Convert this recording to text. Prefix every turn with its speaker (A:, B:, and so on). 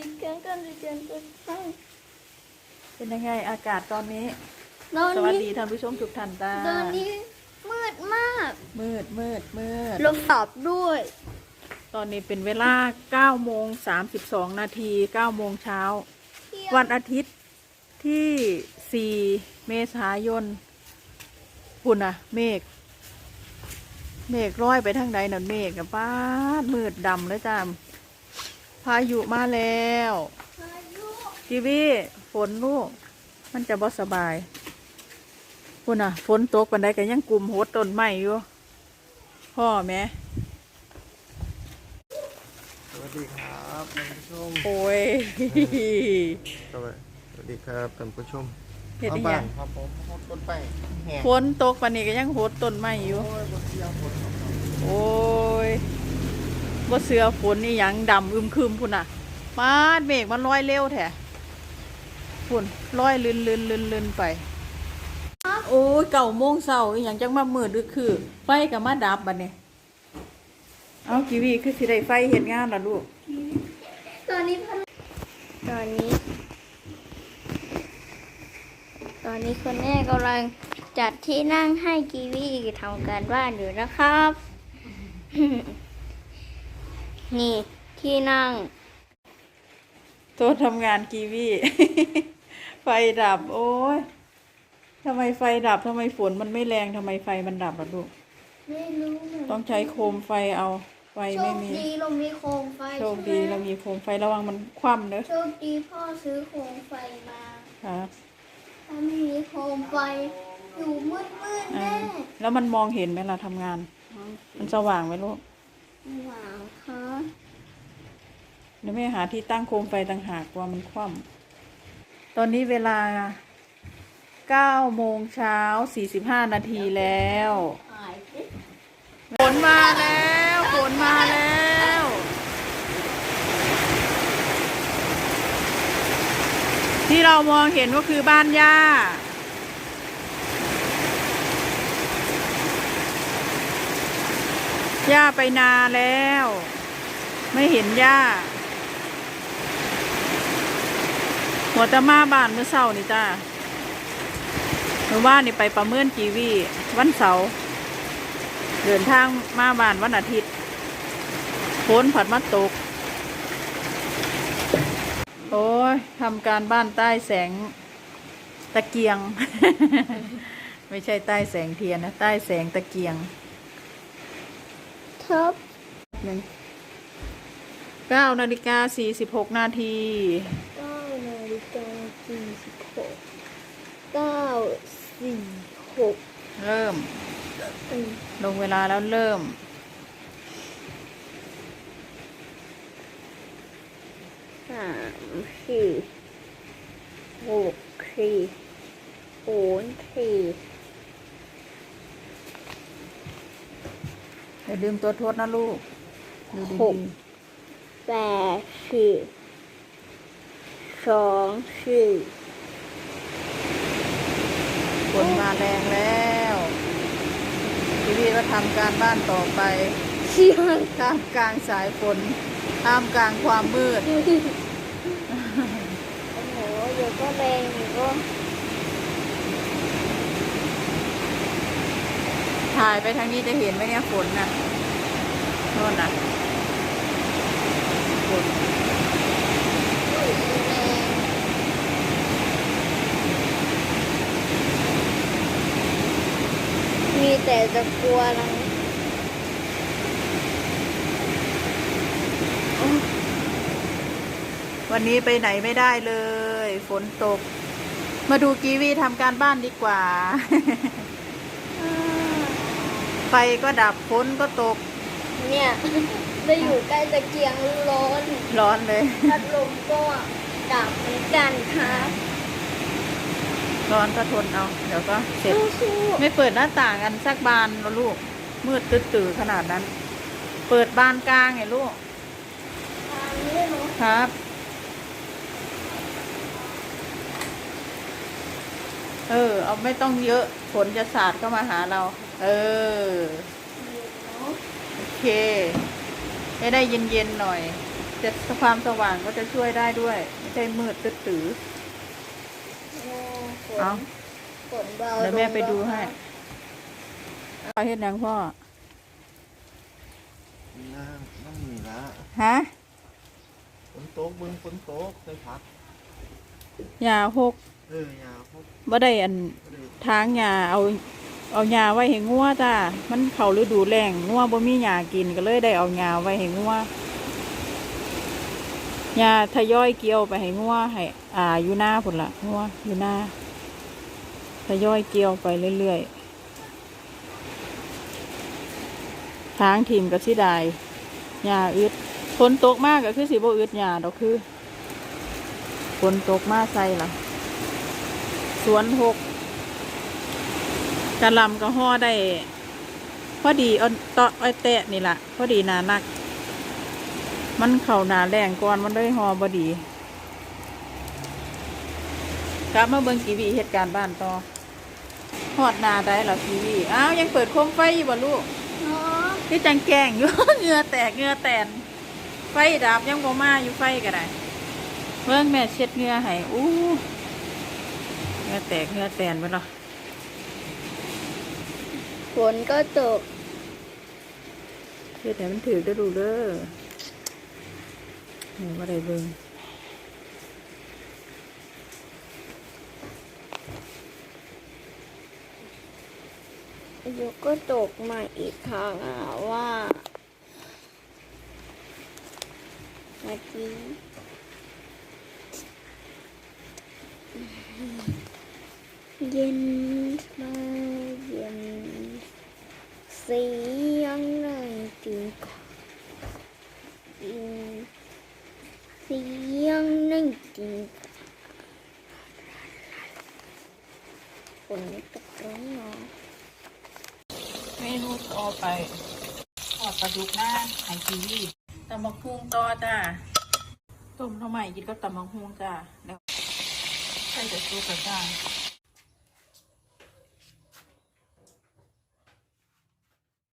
A: ดีกันกันดีกันกันกัน
B: เป็นยังไงอากาศตอนนี้
A: ตอน
B: สวัส
A: นี้
B: ดีท่านผู้ชมทุกท่านจ้า
A: ตอนนี้มืดมาก
B: มืดมืดมืด
A: ลมตอบด้วย
B: ตอนนี้เป็นเวลา9โมง32 นาที9โมงเช้า วันอาทิตย์ที่ 4 เมษายนพุ่นอะเมฆ เมฆร้อยไปทางใดน่ะเมฆกับป้าดมืดดำเลยจ้า พายุมาแล้ว
A: พายุ
B: กีวีฝนลูก มันจะบ่สบายพุ่นอะ ฝนตกปันใดก็ยังกลุ่มโหดต้นไม้อยู่ พ่อแม่
C: สวัสดีครับท่านผู้ชม
B: โอ้ย
C: สวัสสวัสดีครับท่านผู้ชม
B: เฮ็ดอีห
C: บ้า
B: ยั
C: น
B: ง
C: ครับผมเขาต้นไปแห่
B: ฝนตกปันนี้ก็ยังโหดต้นไม้อยู่
C: โอ้ยบนเสียงฝนครับ
B: โอ้ย บ่เสือฝนนี่ยังดำอึมครึมพุ่นอะมาดเมฆมันลอยเร็วแท้พุ่นลอยลื่นลื่นลื่นลื่นไป โอ้ยเก่าโมงเช้าอย่างจังมามืดดึกคือ ไฟกับมาดับบัดนี้เอากีวีคือสิได้ไฟเห็นงานล่ะลูก
A: ตอนนี้ตอนนี้ ตอนนี้คุณแม่กำลังจัดที่นั่งให้กีวีทำการบ้านอยู่นะครับ นี่ที่นั่ง
B: โต๊ะทำงานกีวี ไฟดับ โอ้ยทำไมไฟดับทำไมฝนมันไม่แรงทำไมไฟมันดับล่ะลูก
A: ไม่รู้เหมือน
B: ต้องใช้โคมไฟเอา ไฟ
A: โช
B: ไม่
A: ค
B: มี
A: ดีเรามีโคมไฟ
B: โชคดี
A: ใช่ไหม
B: เรามีโคมไฟระวังมันคว่ำเนอะ
A: โชคดีพ่อซื้อโคมไฟมา
B: ครับ
A: ถ้าไม่มีโคมไฟอยู่มืดมืดๆ
B: อ่า
A: แน่
B: แล้วมันมองเห็นไหมล่ะทำงาน มันสว่างไหมลูก
A: หวังค่ะ
B: เดี๋ยวแม่หาที่ตั้งโคมไฟต่างหากว่ามันคว่ำตอนนี้เวลา9โมงเช้า45นาทีแล้วฝนมาแล้วฝนมาแล้วที่เรามองเห็นก็คือบ้านย่า ย่าไปนาแล้ว ไม่เห็นย่า หัวตะมาบ้านเมื่อเช้านี่จ้าเมื่อวานนี่ไปประเมินกีวีวันเสาร์เดินทางมาบ้านวันอาทิตย์ฝนผัดมาตก โอ้ยทำการบ้านใต้แสงตะเกียง ไม่ใช่ใต้แสงเทียนนะ ใต้แสงตะเกียง
A: ท็อป
B: หนึ่งเก้านาฬิกาสี่สิบหกนาที
A: เก้าสี่สิบหกเก้าสี่หก
B: เริ่ม
A: อืม
B: ลงเวลาแล้วเริ่ม
A: สามสี่หกสี่ศูนย์สี่
B: อย่าลืมตัวทดนะลูก ดูดี
A: แปดสี่ สองสี่
B: ๆฝนมาแรงแล้วพี่พี่ก็ทำการบ้านต่อไป
A: เชียง
B: ท่ามกลางสายฝนท่ามกลางความมืด
A: โอ้โหเดี๋ยวก็แรงเดี๋ยวก็
B: ถ่ายไปทางนี้จะเห็นไหมเนี่ยฝนนะโน่นนะฝน
A: แรงมีแต่ จะกลัวอะไร
B: วันนี้ไปไหนไม่ได้เลย ฝนตก มาดูกีวีทำการบ้านดีกว่า ไฟก็ดับฝนก็ตก
A: เนี่ยได้อยู่ใกล้ตะเกียงร้อน
B: ร้อนเลย
A: พัดลมก็ดับเหมือนกันครับ
B: ร้อนก็ทนเอา เดี๋ยวก็เสร็จ
A: สู้
B: ไม่เปิดหน้าต่างกันสักบานเหรอลูก มืดตื้อๆขนาดนั้น เปิดบานกลางไงลูก
A: ๆทางนี้ได้ไหม
B: ครับ เออ เอาไม่ต้องเยอะฝนจะสาดเข้ามาหาเรา เออ โอเค ให้ได้เย็นๆหน่อย
A: เจะ
B: ความสว่างก็จะช่วยได้ด้วย ไม่ใช่มืดตึ๊ดตือ
A: โอ้ฝ
B: เอา
A: นฝนเบา
B: เดี๋ยวแม่ไปดู
A: ลง
B: ให้
A: แล้ว
B: พ่อเฮ็ดหยังพ่อ
C: น้ำน้ำมีละ
B: ฮะ
C: ฝนตกเบิ่งฝนตกใส่ผัก
B: ยาหก
C: เออยาพวก
B: บ่ได้อัน
C: ก็เลย
B: ทางยาเอา เอายาไว้ให้งัวจ้า มันเข้าฤดูแล้งงัวบ่มียากินก็เลยได้เอายาไว้ให้งัวยาทยอยเกี่ยวไปให้งัวให้ อ่า อยู่หน้าพุ่นละงัวอยู่หน้าท ยอยเกี่ยวไปเรื่อยๆทางทีมก็สิด้ยาอึดฝนตกมากก็คือสิบ่อึดหยาดอกคือฝนตกมากใส่ละสวนหกกะลำก็ห่อได้ พอดีเอาเตาะไอ้แตะนี่แหละพอดีนานัก มันเข่าหนาแรงก่อนมันได้ห่อบดีกลับมาเบิ่งกีวีเหตุการณ์บ้านต่อ หอดหนาได้เหรอกีวีอ้าวยังเปิดโคมไฟอยู่บ่ลูก
A: เนาะ
B: คือจังแกงอยู่เหงื่อแตกเหงื่อแตน ไฟดับยังบ่มาอยู่ไฟก็ได้เบิ่งแม่เช็ดเหงื่อให้อู้เหงื่อแตกเหงื่อแตนไปหรอ
A: ฝนก็ตก
B: เฮ็ดให้มันถือได้ดูเด้อนี่ว่าได้เบิ่ง
A: ยวก็ตกมาอีกครั้งอะว่าเมื่อกี้เย็นมาเย็นเสียงในจึงเสียงในจึงฝนตกร้อนเนาะ
B: มนูต่อไปทอดปลาดุกหน้าไข่กีวีตำบักฮุงต่อจ้าต้มทำไมกินก็ตำบักฮุงจ้าแล้วใส่แต่ซุปกับจ้า